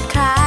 ดครั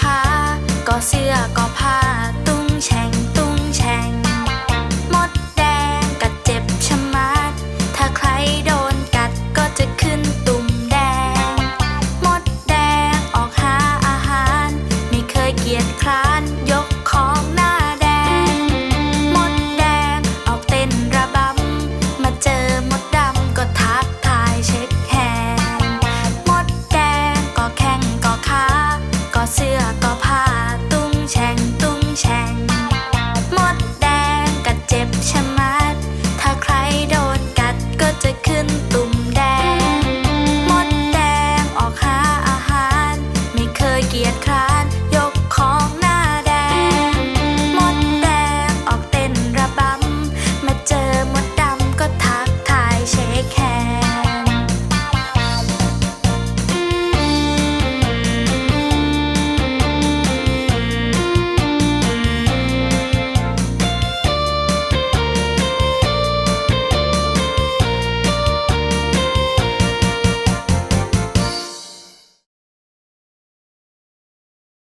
ค้าก็เสื้อก็ผ้าตุ้งแฉงตุ้งแฉงมดแดงกัดเจ็บชมัด ถ้าใครโดนกัดก็จะขึ้นตุ่มแดง มดแดงออกหาอาหาร ไม่เคยเกียจครานยก ยเกียรติคร้า